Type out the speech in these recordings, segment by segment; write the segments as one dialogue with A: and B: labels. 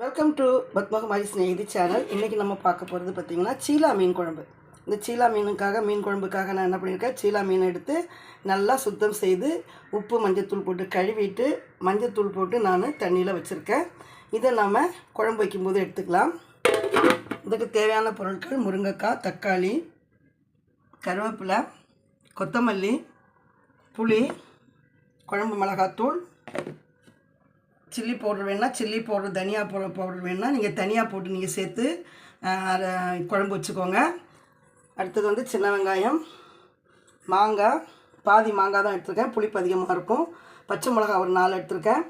A: Welcome to Padmakumari Snehithi channel இன்றைக்கி நம்ம பார்க்க போகிறது பார்த்திங்கன்னா சீலா மீன் குழம்பு. இந்த சீலா மீனுக்காக மீன் குழம்புக்காக நான் என்ன பண்ணியிருக்கேன்? சீலா மீன் எடுத்து நல்லா சுத்தம் செய்து உப்பு மஞ்சத்தூள் போட்டு கழுவிட்டு மஞ்சத்தூள் போட்டு நான் தண்ணியில் வச்சுருக்கேன். இதை நாம் குழம்பு வைக்கும்போது எடுத்துக்கலாம். இதுக்கு தேவையான பொருட்கள் முருங்கைக்காய் தக்காளி கருவேப்பிலை கொத்தமல்லி புளி குழம்பு மிளகாத்தூள் சில்லி பவுடர் வேணால் சில்லி பவுடர் தனியா பவுடர் பவுடர் வேணால் நீங்கள் தனியாக போட்டு நீங்கள் சேர்த்து அதை குழம்பு வச்சுக்கோங்க. அடுத்தது வந்து சின்ன வெங்காயம் மாங்காய் பாதி மாங்காய் தான் எடுத்திருக்கேன். புளிப்பு அதிகமாக இருக்கும். பச்சை மிளகாய் ஒரு நாலு எடுத்திருக்கேன்.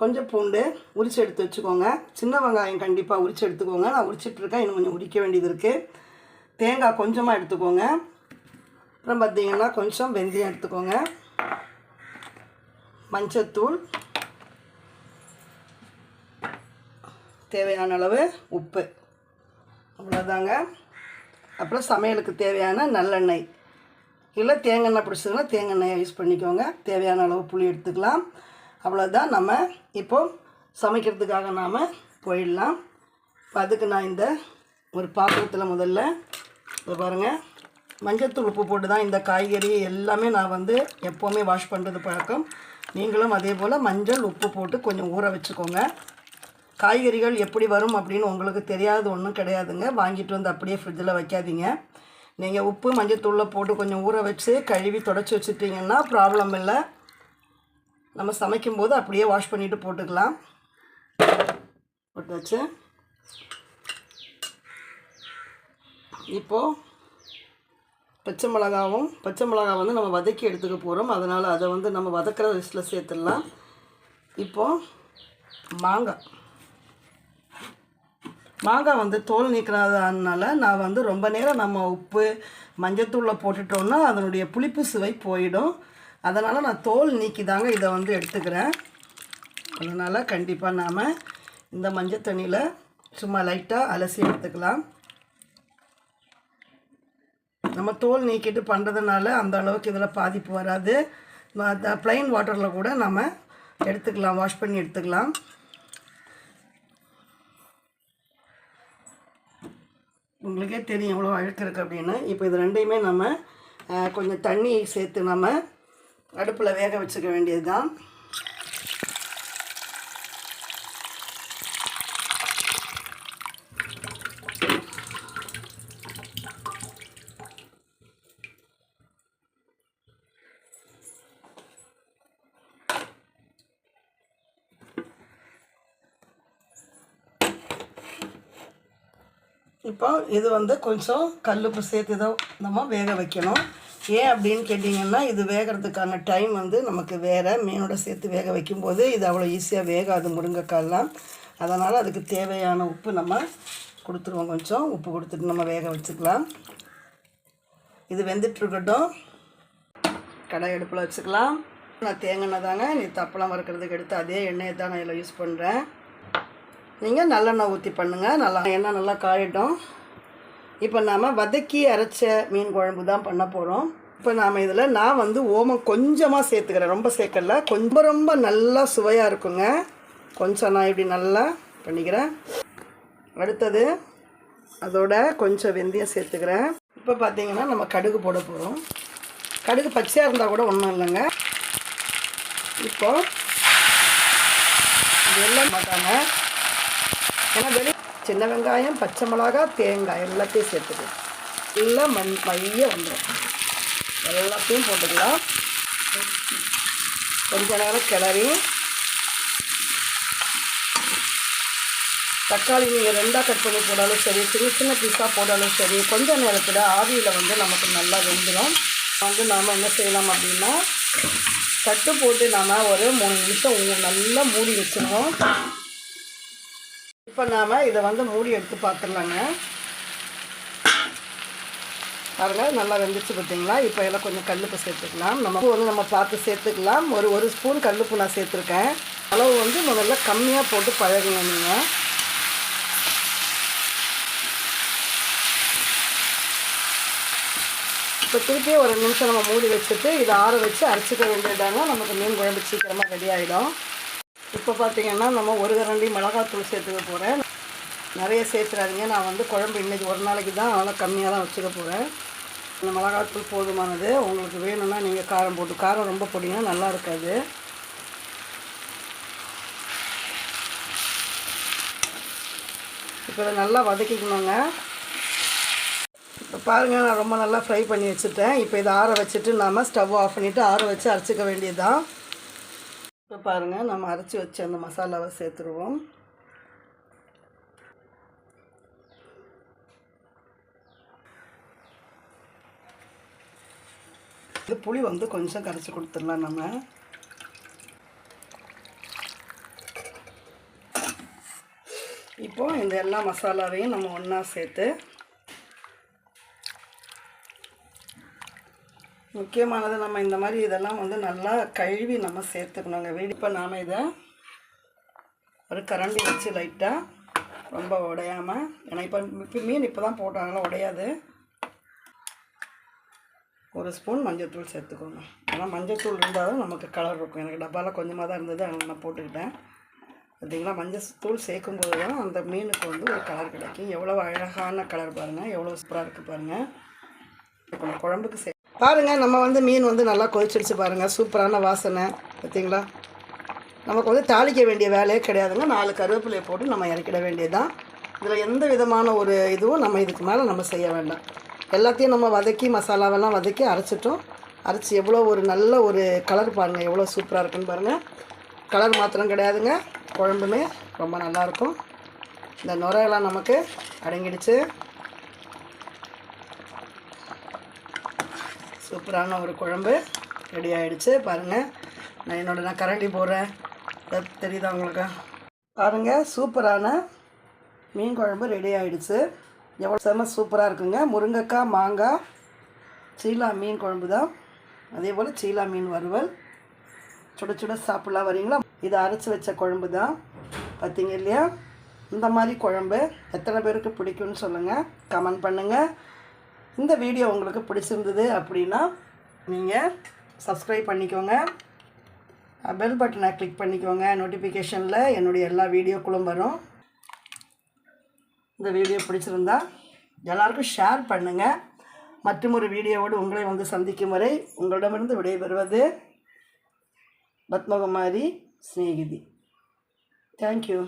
A: கொஞ்சம் பூண்டு உரிச்சு எடுத்து வச்சுக்கோங்க. சின்ன வெங்காயம் கண்டிப்பாக உரிச்சு எடுத்துக்கோங்க. நான் உரிச்சிட்ருக்கேன் இன்னும் கொஞ்சம் உரிக்க வேண்டியது இருக்குது தேங்காய் கொஞ்சமாக எடுத்துக்கோங்க. அப்புறம் பார்த்தீங்கன்னா கொஞ்சம் வெந்தயம் எடுத்துக்கோங்க. மஞ்சத்தூள் தேவையான அளவு உப்பு. அவ்வளோதாங்க அப்புறம் சமையலுக்கு தேவையான நல்லெண்ணெய். இல்லை தேங்காய் பிடிச்சதுன்னா தேங்காய் யூஸ் பண்ணிக்கோங்க. தேவையான அளவு புளி எடுத்துக்கலாம். அவ்வளோதான் நம்ம இப்போ சமைக்கிறதுக்காக நாம் போயிடலாம். இப்போ அதுக்கு நான் இந்த ஒரு பாத்திரத்தில் முதல்ல இதை பாருங்கள் மஞ்சத்தூள் உப்பு போட்டு தான் இந்த காய்கறி எல்லாமே நான் வந்து எப்போவுமே வாஷ் பண்ணுறது பழக்கம். நீங்களும் அதே போல் மஞ்சள் உப்பு போட்டு கொஞ்சம் ஊற வச்சுக்கோங்க. காய்கறிகள் எப்படி வரும் அப்படின்னு உங்களுக்கு தெரியாது ஒன்றும் கிடையாதுங்க. வாங்கிட்டு வந்து அப்படியே ஃப்ரிட்ஜில் வைக்காதீங்க. நீங்கள் உப்பு மஞ்சத்தூளில் போட்டு கொஞ்சம் ஊற வச்சு கழுவி தொடச்சி வச்சுட்டிங்கன்னா ப்ராப்ளம் இல்லை. நம்ம சமைக்கும்போது அப்படியே வாஷ் பண்ணிவிட்டு போட்டுக்கலாம். போட்டு வச்சு. இப்போது பச்சை மிளகாவும் பச்சை மிளகா வந்து நம்ம வதக்கி எடுத்துக்க போகிறோம் அதனால் அதை வந்து நம்ம வதக்கிற லிஸ்ட்டில் சேர்த்துடலாம். இப்போது மாங்காய். மாங்காய் வந்து தோல் நீக்கிறதுனால நான் வந்து ரொம்ப நேரம் நம்ம உப்பு மஞ்சத்தூளில் போட்டுட்டோம்னா அதனுடைய புளிப்பு சுவை போயிடும். அதனால் நான் தோல் நீக்கி தாங்க இதை வந்து எடுத்துக்கிறேன். அதனால் கண்டிப்பாக நாம் இந்த மஞ்சள் தண்ணியில் சும்மா லைட்டாக அலசி எடுத்துக்கலாம். நம்ம தோல் நீக்கிட்டு பண்ணுறதுனால அந்த அளவுக்கு இதில் பாதிப்பு வராது. ப்ளைன் வாட்டரில் கூட நம்ம எடுத்துக்கலாம் வாஷ் பண்ணி எடுத்துக்கலாம். உங்களுக்கே தெரியும் எவ்வளோ அழுக்கு இருக்குது அப்படின்னு. இப்போ இது ரெண்டையுமே நம்ம கொஞ்சம் தண்ணி சேர்த்து நம்ம அடுப்பில் வேக வச்சுக்க வேண்டியது தான் இப்போ இது வந்து கொஞ்சம் கல்லுப்பு சேர்த்து தான் நம்ம வேக வைக்கணும். ஏன் அப்படின்னு கேட்டிங்கன்னா இது வேகிறதுக்கான டைம் வந்து நமக்கு வேறு மீனோட சேர்த்து வேக வைக்கும்போது இது அவ்வளோ ஈஸியாக வேகாது முருங்கைக்காயெலாம். அதனால் அதுக்கு தேவையான உப்பு நம்ம கொடுத்துருவோம் கொஞ்சம். உப்பு கொடுத்துட்டு நம்ம வேக வச்சுக்கலாம். இது வெந்துட்டுருக்கட்டும் கடை அடுப்பில் வச்சுக்கலாம். நான் தேங்காய் தாங்க நீ தப்பெல்லாம் வறுக்கிறதுக்கு எடுத்து அதே எண்ணெயை தான் நான் இதில் யூஸ் பண்ணுறேன் நீங்கள் நல்லெண்ணெய் ஊற்றி பண்ணுங்கள் நல்லா எண்ணெய் நல்லா காயட்டும். இப்போ நாம் வதக்கி அரைச்ச மீன் குழம்பு தான் பண்ண போகிறோம் இப்போ நாம் இதில் நான் வந்து ஓமம் கொஞ்சமாக சேர்த்துக்கிறேன். ரொம்ப சேர்க்கல. கொஞ்சம் ரொம்ப நல்லா சுவையாக இருக்குங்க. கொஞ்சம் நான் இப்படி நல்லா பண்ணிக்கிறேன். அடுத்தது அதோட கொஞ்சம் வெந்தயம் சேர்த்துக்கிறேன். இப்போ பார்த்தீங்கன்னா நம்ம கடுகு போட போகிறோம் கடுகு பச்சையாக இருந்தால் கூட ஒன்றும் இல்லைங்க. இப்போ இது எல்லாம் மாட்டாங்க ஏன்னா வெளி சின்ன வெங்காயம் பச்சை மிளகா தேங்காய் எல்லாத்தையும் சேர்த்துக்கலாம் நல்லா மண் மைய வந்துடும் எல்லாத்தையும் போட்டுக்கலாம். கொஞ்ச நேரம் கிளறி. தக்காளி நீங்கள் ரெண்டாக கட் பண்ணி போட்டாலும் சரி சின்ன சின்ன பீஸாக போட்டாலும் சரி கொஞ்ச நேரத்தில் ஆவியில் வந்து நமக்கு நல்லா வெந்துடும் வந்து நாம் என்ன செய்யலாம் அப்படின்னா தட்டு போட்டு நாம் ஒரு மூணு நிமிஷம் நல்லா மூடி வச்சுருவோம். இப்போ நாம் இதை வந்து மூடி எடுத்து பார்த்துடலாங்க. பாருங்கள் நல்லா வெந்துச்சு பார்த்தீங்களா? இப்போ எல்லாம் கொஞ்சம் கல்லுப்பு சேர்த்துக்கலாம். நம்ம வந்து நம்ம பார்த்து சேர்த்துக்கலாம். ஒரு ஒரு ஸ்பூன் கல்லுப்பு நான் சேர்த்துருக்கேன். அளவு வந்து முதல்ல கம்மியாக போட்டு பழகுங்க நீங்கள் இப்போ திருப்பி ஒரு நிமிஷம் நம்ம மூடி வச்சுட்டு இதை ஆற வச்சு அரைச்சிக்க வேண்டியதாங்க நமக்கு மீன் குழம்பு சீக்கிரமாக ரெடி ஆகிடும் இப்போ பார்த்தீங்கன்னா நம்ம ஒரு கரண்டி மிளகாத்தூள் சேர்த்துக்க போகிறேன். நிறைய சேர்த்துறாதீங்க. நான் வந்து குழம்பு இன்றைக்கி ஒரு நாளைக்கு தான் அதனால் கம்மியாக தான் வச்சுக்க போகிறேன். இந்த மிளகாத்தூள் போதுமானது. உங்களுக்கு வேணும்னா நீங்கள் காரம் போட்டு காரம் ரொம்ப போட்டிங்கன்னா நல்லா இருக்காது. இப்போ இதை நல்லா வதக்கிக்கணுங்க. இப்போ பாருங்கள் நான் ரொம்ப நல்லா ஃப்ரை பண்ணி வச்சுட்டேன். இப்போ இதை ஆற வச்சுட்டு நாம் ஸ்டவ் ஆஃப் பண்ணிவிட்டு ஆற வச்சு அரைச்சிக்க வேண்டியதுதான். இப்போ பாருங்கள் நம்ம அரைச்சி வச்ச அந்த மசாலாவை சேர்த்துருவோம். இது புளி வந்து கொஞ்சம் கரைச்சி கொடுத்துடலாம் நம்ம. இப்போ இந்த எல்லா மசாலாவையும் நம்ம ஒன்றா சேர்த்து முக்கியமானது நம்ம இந்த மாதிரி இதெல்லாம் வந்து நல்லா கழுவி நம்ம சேர்த்துக்கணுங்க. வீடு இப்போ நாம் இதை ஒரு கரண்டி வச்சு லைட்டாக ரொம்ப உடையாமல் ஏன்னா இப்போ இப்போ மீன் இப்போ தான் போட்டாங்களா உடையாது. ஒரு ஸ்பூன் மஞ்சள்தூள் சேர்த்துக்கோங்க. ஏன்னா மஞ்சள்தூள் இருந்தால் தான் நமக்கு கலர் இருக்கும். எனக்கு டப்பாவில் கொஞ்சமாக தான் இருந்தது அதனால் நான் போட்டுக்கிட்டேன். பார்த்திங்களா மஞ்சள் தூள் சேர்க்கும்போது தான் அந்த மீனுக்கு வந்து ஒரு கலர் கிடைக்கும். எவ்வளோ அழகான கலர் பாருங்கள் எவ்வளோ சூப்பராக இருக்குது பாருங்கள் இப்போ நம்ம குழம்புக்கு சே பாருங்கள் நம்ம வந்து மீன் வந்து நல்லா கொதிச்சிடுச்சு பாருங்கள் சூப்பரான வாசனை. பார்த்தீங்களா நமக்கு வந்து தாளிக்க வேண்டிய வேலையே கிடையாதுங்க. நாலு கருவேப்பிலையை போட்டு நம்ம இறக்கிட வேண்டியதுதான். இதில் எந்த விதமான ஒரு இதுவும் நம்ம இதுக்கு மேலே நம்ம செய்ய வேண்டாம். எல்லாத்தையும் நம்ம வதக்கி மசாலாவெல்லாம் வதக்கி அரைச்சிட்டோம். அரைச்சி எவ்வளோ ஒரு நல்ல ஒரு கலர் பாருங்கள் எவ்வளோ சூப்பராக இருக்குன்னு பாருங்கள் கலர் மாத்திரம் கிடையாதுங்க. குழம்புமே ரொம்ப நல்லாயிருக்கும் இந்த நுரையெல்லாம் நமக்கு அடங்கிடுச்சு. சூப்பரான ஒரு குழம்பு ரெடி ஆகிடுச்சு பாருங்கள் நான் என்னோட நான் கரண்டி போடுறேன். தெரியுதா உங்களுக்கு? பாருங்கள் சூப்பரான மீன் குழம்பு ரெடி ஆகிடுச்சு எவ்வளோ செம்ம சூப்பராக இருக்குங்க. முருங்கைக்காய் மாங்காய் சீலா மீன் குழம்பு தான். அதே போல் சீலா மீன் வறுவல். சுட சுட சாப்பிட்லாம். வரீங்களா? இது அரைச்சி வச்ச குழம்பு தான். பார்த்தீங்க இல்லையா? இந்த மாதிரி குழம்பு எத்தனை பேருக்கு பிடிக்கும்னு சொல்லுங்கள் கமெண்ட் பண்ணுங்கள் இந்த வீடியோ உங்களுக்கு பிடிச்சிருந்தது அப்படின்னா நீங்கள் சப்ஸ்கிரைப் பண்ணிக்கோங்க. பெல் பட்டனை கிளிக் பண்ணிக்கோங்க. நோட்டிஃபிகேஷனில் என்னுடைய எல்லா வீடியோக்களும் வரும். இந்த வீடியோ பிடிச்சிருந்தா எல்லாருக்கும் ஷேர் பண்ணுங்கள் மற்றும் ஒரு வீடியோவோடு உங்களை வந்து சந்திக்கும் வரை உங்களிடமிருந்து விடைபெறுவது பத்மகுமாரி ஸ்நேகிதி தேங்க்யூ